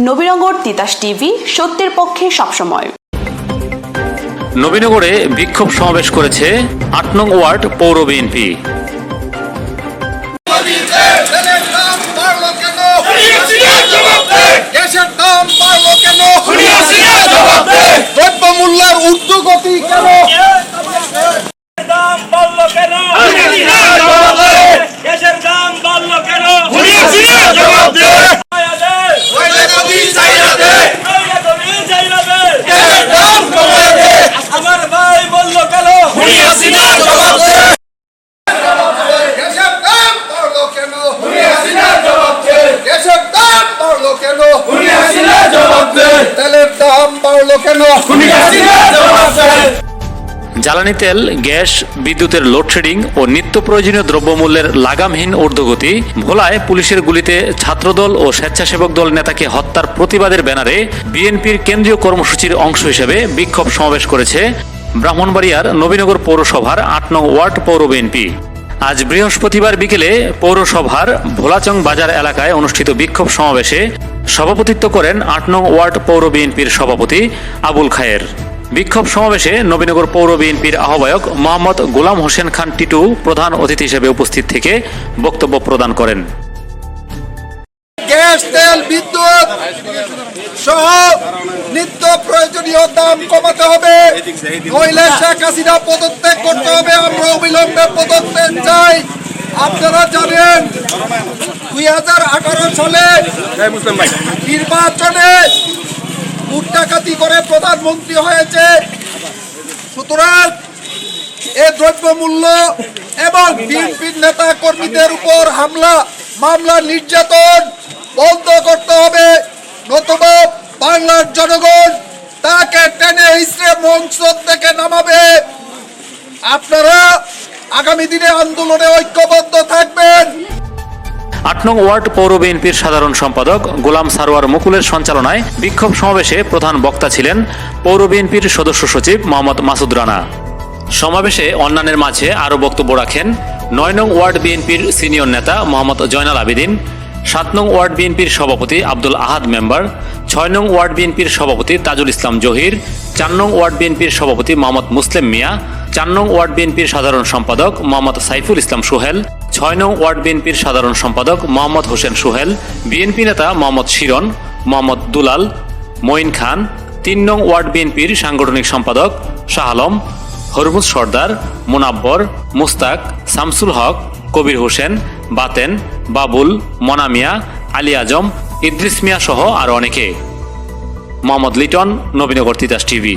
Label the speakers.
Speaker 1: Nabinagar Titas TV সত্যের পক্ষে সবসময়।
Speaker 2: নবীনগরে বিক্ষোভ সমাবেশ করেছে আট নং ওয়ার্ড পৌর বিএনপি।
Speaker 3: তেলের দাম বাড়লো কেন? দাম বাড়লো কেন দ্রব্য মূল্যের ঊর্ধ্বগতি কেন
Speaker 4: দাম বাড়লো কেন গ্যাসের দাম বাড়লো কেন আমার ভাই বলল কেন
Speaker 3: গ্যাসের দাম বাড়লো কেন গ্যাসের দাম বাড়লো কেন তেলের
Speaker 2: জ্বালানি তেল, গ্যাস, বিদ্যুতের লোডশেডিং ও নিত্য প্রয়োজনীয় দ্রব্যমূল্যের লাগামহীন ঊর্ধ্বগতি ভোলায় পুলিশের গুলিতে ছাত্রদল ও স্বেচ্ছাসেবক দল নেতাকে হত্যার প্রতিবাদের ব্যানারে বিএনপির কেন্দ্রীয় কর্মসূচির অংশ হিসেবে বিক্ষোভ সমাবেশ করেছে ব্রাহ্মণবাড়িয়ার নবীনগর পৌরসভার আট নং ওয়ার্ড পৌর বিএনপি আজ বৃহস্পতিবার বিকেলে পৌরসভার ভোলাচং বাজার এলাকায় অনুষ্ঠিত বিক্ষোভ সমাবেশে সভাপতিত্ব করেন আট নং ওয়ার্ড পৌর বিএনপির সভাপতি আবুল খায়ের। বিক্ষোভ সমাবেশে নবীনগর পৌর বিএনপির আহ্বায়ক মোহাম্মদ গোলাম হোসেন খান টিটু প্রধান অতিথি হিসেবে উপস্থিত থেকে বক্তব্য প্রদান করেন।
Speaker 3: গ্যাস, তেল, বিদ্যুৎ সহ নিত্য প্রয়োজনীয় দাম কমাতে হবে। নইলে শেখ হাসিনা পদত্যাগ করতে হবে। আমরা অবিলম্বে পদত্যাগ চাই। আপনারা জানেন দুই হাজার আঠারো সালে নির্বাচনে ভোট করে প্রধানমন্ত্রী হয়েছে। সুতরাং এ দ্রব্যমূল্য এবং বিএনপির নেতা কর্মীদের উপর হামলা মামলা নির্যাতন বন্ধ করতে হবে। নতুবা বাংলার জনগণ তাকে টেনে হিসড়ে মঞ্চ থেকে নামাবে। আপনারা আগামী দিনে আন্দোলনে ঐক্যবদ্ধ থাকবেন।
Speaker 2: আট নং ওয়ার্ড পৌর বিএনপির সাধারণ সম্পাদক গোলাম সারোয়ার মুকুলের সঞ্চালনায় বিক্ষোভ সমাবেশে প্রধান বক্তা ছিলেন পৌর বিএনপির সদস্য সচিব মোহাম্মদ মাসুদ রানা। সমাবেশে অন্যান্যের মাঝে আরও বক্তব্য রাখেন নয় নং ওয়ার্ড বিএনপির সিনিয়র নেতা মোহাম্মদ জয়নাল আবেদিন, সাত নং ওয়ার্ড বিএনপির সভাপতি আব্দুল আহাদ মেম্বার, ছয় নং ওয়ার্ড বিএনপির সভাপতি তাজুল ইসলাম জহির, চার নং ওয়ার্ড বিএনপির সভাপতি মোহাম্মদ মুসলিম মিয়া চার নং ওয়ার্ড বিএনপির সাধারণ সম্পাদক মোহাম্মদ সাইফুল ইসলাম সোহেল, ছয় নং ওয়ার্ড বিএনপির সাধারণ সম্পাদক মোহাম্মদ হোসেন সোহেল, বিএনপি নেতা মোহাম্মদ শিরন, মোহাম্মদ দুলাল, মঈন খান, তিন নং ওয়ার্ড বিএনপির সাংগঠনিক সম্পাদক শাহ আলম, হরমুজ সর্দার, মোনাব্বর, মুস্তাক, শামসুল হক, কবির হোসেন, বাতেন, বাবুল মনামিয়া আলী আজম, ইদ্রিস মিয়া সহ আরও অনেকে। মোহাম্মদ লিটন, নবীনগর তিতাস টিভি।